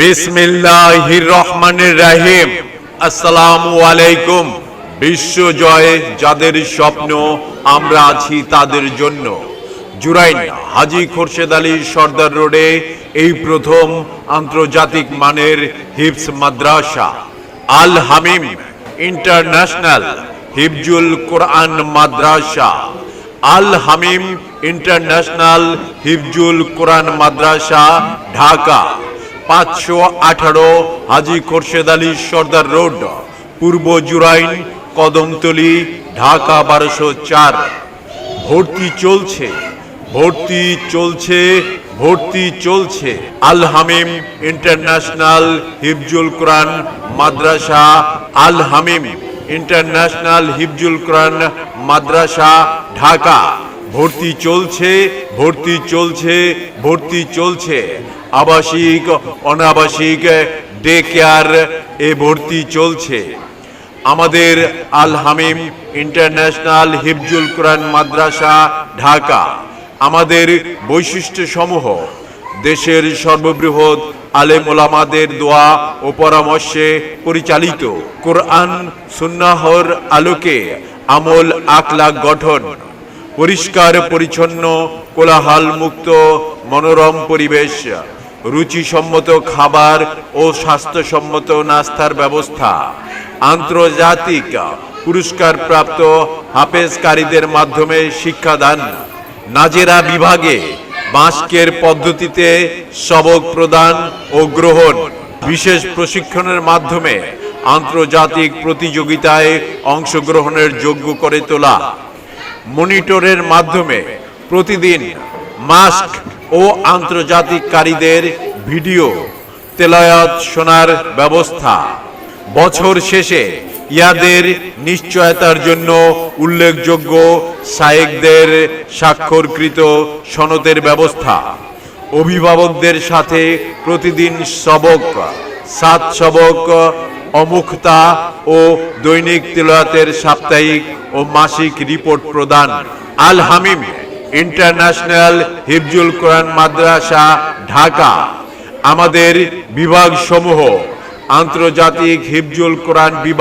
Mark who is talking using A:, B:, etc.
A: বিসমিল্লাহির রহমানির রাহিম। আসসালামু আলাইকুম। বিশ্ব জয়ে যাদের স্বপ্ন, আমরা আছি তাদের জন্য। জুরাইন হাজি খোরশেদ আলী সর্দার রোডে এই প্রথম আন্তর্জাতিক মানের হিপস মাদ্রাসা। আল হামিম ইন্টারন্যাশনাল হিফজুল কোরআন মাদ্রাসা। আল হামিম ইন্টারন্যাশনাল হিফজুল কোরআন মাদ্রাসা, ঢাকা। পাঁচশো আঠারো হাজি খোরশেদ আলী সর্দার রোড, পূর্ব জুরাইন, কদমতলি, ঢাকা বারোশো চার। ভর্তি চলছে ভর্তি চলছে ভর্তি চলছে। Al Hamim International Hifzul Quran Madrasa, Al Hamim International Hifzul Quran Madrasa, Dhaka. ভর্তি চলছে ভর্তি চলছে ভর্তি চলছে। আবাসিক, অনাবাসিক ডে কেয়ার এ ভর্তি চলছে। আমাদের আল হামিম ইন্টারন্যাশনাল হিফজুল কোরআন মাদ্রাসা, ঢাকা। আমাদের বৈশিষ্ট্য সমূহ দেশের সর্ববৃহৎ আলেম ওলামাদের দোয়া ও পরামর্শে পরিচালিত। কোরআন, সুন্নাহর আলোকে আমল আখলাক গঠন। পরিষ্কার, পরিচ্ছন্ন কোলাহল মুক্ত মনোরম পরিবেশ, রুচিসম্মত খাবার ও স্বাস্থ্যসম্মত নাস্তার ব্যবস্থা, আন্তর্জাতিক পুরস্কার প্রাপ্ত হাফেজকারীদের মাধ্যমে শিক্ষাদান, নাজেরা বিভাগে বাঁশকের পদ্ধতিতে সবক প্রদান ও গ্রহণ, বিশেষ প্রশিক্ষণের মাধ্যমে আন্তর্জাতিক প্রতিযোগিতায় অংশগ্রহণের যোগ্য করে তোলা মনিটরের মাধ্যমে প্রতিদিন মাস্ক ও আন্তর্জাতিককারীদের ভিডিও, তেলায়াত শোনার ব্যবস্থা। বছর শেষে ইয়াদের নিশ্চয়তার জন্য উল্লেখযোগ্য সায়েকদের স্বাক্ষরকৃত সনদের ব্যবস্থা। অভিভাবকদের সাথে প্রতিদিন সবক সাত সবক, অমুক্তা ও দৈনিক তিলয়াতের সাপ্তাহিক ও মাসিক রিপোর্ট প্রদান। আল হামিম ইন্টারন্যাশনাল হিফজুল কোরআন মাদ্রাসা, ঢাকা। আমাদের বিভাগ সমূহ আন্তর্জাতিক হিফজুল কোরআন বিভাগ